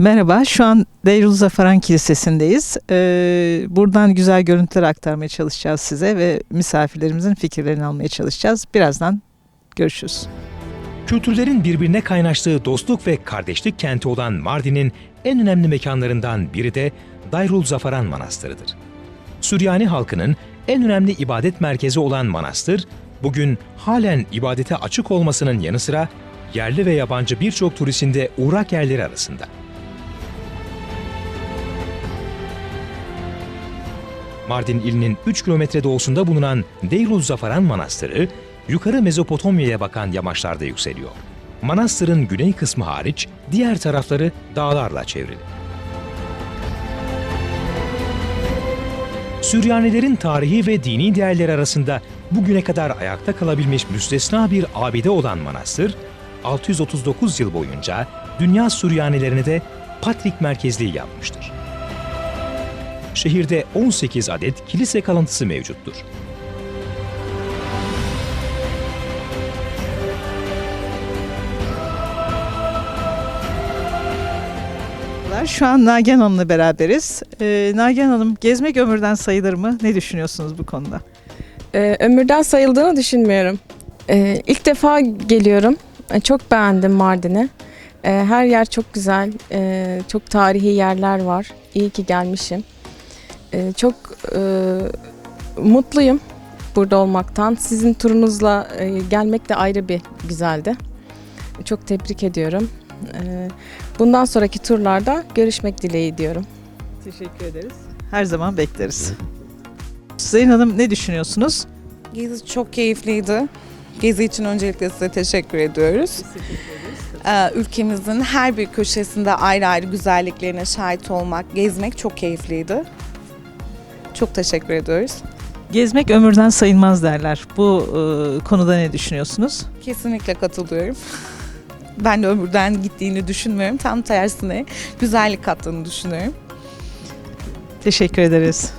Merhaba, şu an Deyrul Zafaran Kilisesi'ndeyiz. Ee, buradan güzel görüntüler aktarmaya çalışacağız size ve misafirlerimizin fikirlerini almaya çalışacağız. Birazdan görüşürüz. Kültürlerin birbirine kaynaştığı dostluk ve kardeşlik kenti olan Mardin'in en önemli mekanlarından biri de Dayrul Zafaran Manastırı'dır. Süryani halkının en önemli ibadet merkezi olan manastır, bugün halen ibadete açık olmasının yanı sıra yerli ve yabancı birçok turistin de uğrak yerleri arasında. Mardin ilinin 3 kilometre doğusunda bulunan Deyrul Zafaran Manastırı, yukarı Mezopotamya'ya bakan yamaçlarda yükseliyor. Manastırın güney kısmı hariç diğer tarafları dağlarla çevrili. Süryanilerin tarihi ve dini değerleri arasında bugüne kadar ayakta kalabilmiş müstesna bir abide olan manastır, 639 yıl boyunca dünya Süryanilerine de Patrik merkezliği yapmıştır. Şehirde 18 adet kilise kalıntısı mevcuttur. Şu an Nagihan Hanım'la beraberiz. Ee, Nagihan Hanım, gezmek ömürden sayılır mı? Ne düşünüyorsunuz bu konuda? Ee, ömürden sayıldığını düşünmüyorum. Ee, ilk defa geliyorum. Ee, çok beğendim Mardin'i. Ee, her yer çok güzel. Ee, çok tarihi yerler var. İyi ki gelmişim. Ee, çok e, mutluyum burada olmaktan. Sizin turunuzla e, gelmek de ayrı bir güzeldi. Çok tebrik ediyorum. Ee, bundan sonraki turlarda görüşmek dileği diyorum. Teşekkür ederiz. Her zaman bekleriz. Zeyn Hanım ne düşünüyorsunuz? Gezi çok keyifliydi. Gezi için öncelikle size teşekkür ediyoruz. Ee, ülkemizin her bir köşesinde ayrı ayrı güzelliklerine şahit olmak, gezmek çok keyifliydi. Çok teşekkür ediyoruz. Gezmek ömürden sayılmaz derler. Bu e, konuda ne düşünüyorsunuz? Kesinlikle katılıyorum. Ben de ömürden gittiğini düşünmüyorum. Tam tersine güzellik kattığını düşünüyorum. Teşekkür ederiz.